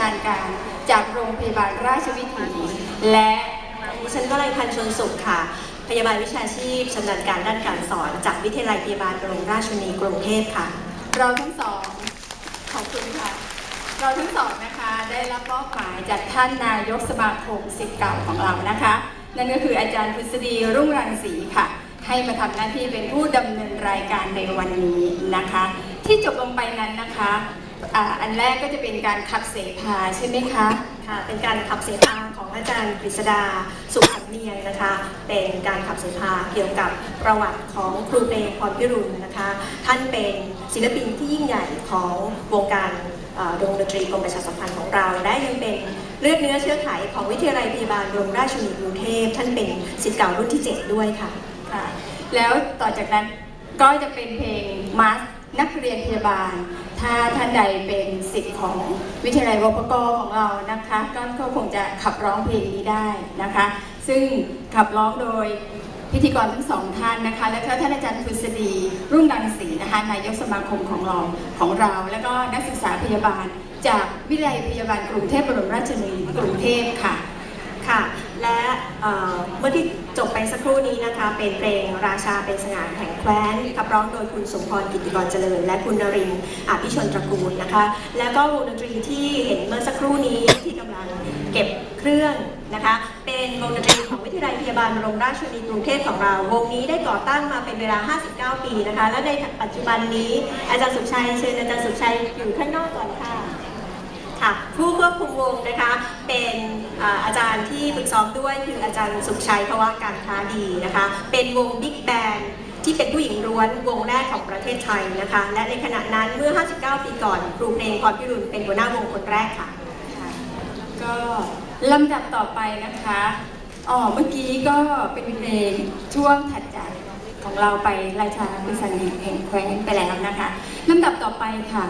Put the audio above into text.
นาญการจากโรงพยาบาลราชวิถีและดิฉันก็เลยพันชนสุขค่ะ พยาบาลวิชาชีพชำนาญการด้านการสอน จากวิทยาลัยพยาบาลบรมราชชนีกรุงเทพค่ะ เราทั้งสองขอบคุณค่ะ เราทั้งสองนะคะได้รับมอบหมายจากท่านนายกสมาคมศิษย์เก่าของเรานะคะ นั่นก็คืออาจารย์พฤษฎีรุ่งรังสีค่ะ ให้มาทำหน้าที่เป็นผู้ดำเนินรายการในวันนี้นะคะ ที่จบลงไปนั้นนะคะ อ่าอันแรกก็จะเป็นการขับเสพาใช่ไหมคะค่ะเป็นการขับเสพาของอาจารย์กฤษดาสุขสำเนียงนะคะ เป็นการขับเสพาเกี่ยวกับประวัติของครูเพลงพรพิรุณนะคะ ท่านเป็นศิลปินที่ยิ่งใหญ่ของวงการเอ่อวงดนตรีกรมประชาสัมพันธ์ของเรา และยังเป็นเลือดเนื้อเชื้อไขของวิทยาลัยพยาบาลบรมราชชนนีกรุงเทพท่านเป็นศิษย์เก่ารุ่นที่ 7 ด้วยค่ะค่ะแล้วต่อจากนั้นก็จะเป็นเพลงมาส นักเรียนพยาบาล ถ้าท่านใดเป็นสิทธิ์ของวิทยาลัยวปกของเรานะคะก็ก็คงจะขับร้องเพลงนี้ได้นะคะ ซึ่งขับร้องโดยพิธีกรทั้งสองท่านนะคะ และก็ท่านอาจารย์พุษดีรุ่งรังสีนะคะนายกสมาคมของเราของเรา แล้วก็นักศึกษาพยาบาล จากวิทยาลัยพยาบาลกรุงเทพบรมราชชนนีกรุงเทพค่ะค่ะ และ เมื่อที่จบไปสักครู่นี้นะคะ เป็นเพลงราชาเป็นสง่าแห่งแคว้นขับร้องโดยคุณสมพรกิติกรเจริญ และคุณนรินทร์อภิชนตระกูลนะคะ แล้วก็วงดนตรีที่เห็นเมื่อสักครู่นี้ที่กำลังเก็บเครื่องนะคะ เป็นวงดนตรีของวิทยาลัยพยาบาลบรมราชชนนีกรุงเทพของเรา วงนี้ได้ก่อตั้งมาเป็นเวลา 59 ปีนะคะ และในปัจจุบันนี้อาจารย์สุขชัยเชิญอาจารย์สุขชัยอยู่ข้างนอกก่อนค่ะ วงนะคะ เป็นอาจารย์ที่ฝึกซ้อมด้วยคืออาจารย์สุขชัยภวะการค้าดีนะคะ เป็นวงบิ๊กแบนที่เป็นผู้หญิงล้วนวงแรกของประเทศไทยนะคะ และในขณะนั้นเมื่อ 59 ปีก่อนครูเพลงพรพิรุณเป็นหัวหน้าวงคนแรกค่ะ ก็ลำดับต่อไปนะคะอ๋อเมื่อกี้ก็เป็นเพลงช่วงถัดจากของเราไปราชาพิสันแห่งแคว้นไปแล้วนะคะลำดับต่อไปค่ะ